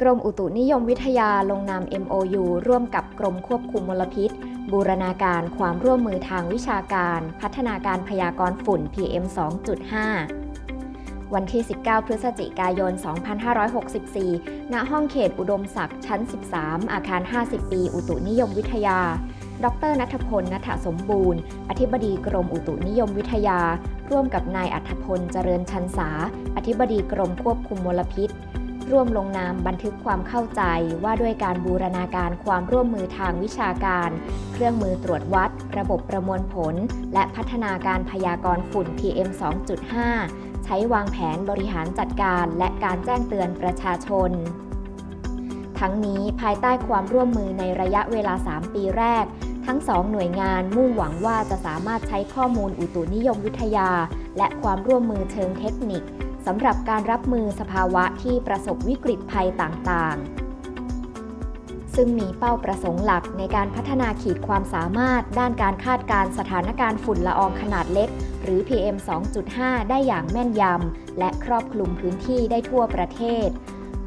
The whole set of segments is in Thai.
กรมอุตุนิยมวิทยาลงนาม MOU ร่วมกับกรมควบคุมมลพิษ บูรณาการความร่วมมือทางวิชาการ พัฒนาการพยากรณ์ฝุ่น PM 2.5 วันที่ 19 พฤศจิกายน 2564 ณ ห้องเขตอุดมศักดิ์ชั้น 13 อาคาร 50 ปี อุตุนิยมวิทยา ดรนัทพลนัทสมบูรณ์ อธิบดีกรมอุตุนิยมวิทยา ร่วมกับนายอัธพล เจริญชันษา อธิบดีกรมควบคุมมลพิษ ร่วมลงนามบันทึกความเข้าใจว่าด้วยการบูรณาการความร่วมมือทางวิชาการ เครื่องมือตรวจวัด ระบบประมวลผล และพัฒนาการพยากรณ์ฝุ่น PM 2.5 ใช้วางแผนบริหารจัดการและการแจ้งเตือนประชาชน ทั้งนี้ภายใต้ความร่วมมือในระยะเวลา 3 ปีแรกทั้งสองหน่วยงานมุ่งหวังว่าจะสามารถใช้ข้อมูลอุตุนิยมวิทยา และความร่วมมือเชิงเทคนิค สำหรับการรับมือสภาวะที่ประสบวิกฤตภัยต่างๆ ซึ่งมีเป้าประสงค์หลักในการพัฒนาขีดความสามารถด้านการคาดการสถานการณ์ฝุ่นละอองขนาดเล็ก หรือ PM 2.5 ได้อย่างแม่นยำ และครอบคลุมพื้นที่ได้ทั่วประเทศ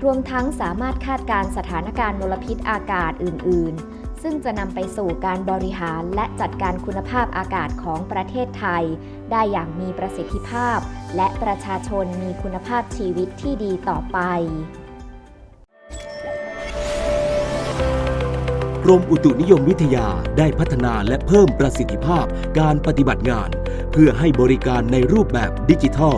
รวมทั้งสามารถคาดการสถานการณ์มลพิษอากาศอื่น ๆ ซึ่งจะนำไปสู่การบริหารและจัดการคุณภาพอากาศของประเทศไทย ได้อย่างมีประสิทธิภาพ และประชาชนมีคุณภาพชีวิตที่ดีต่อไป กรมอุตุนิยมวิทยาได้พัฒนาและเพิ่มประสิทธิภาพการปฏิบัติงาน เพื่อให้บริการในรูปแบบดิจิทัล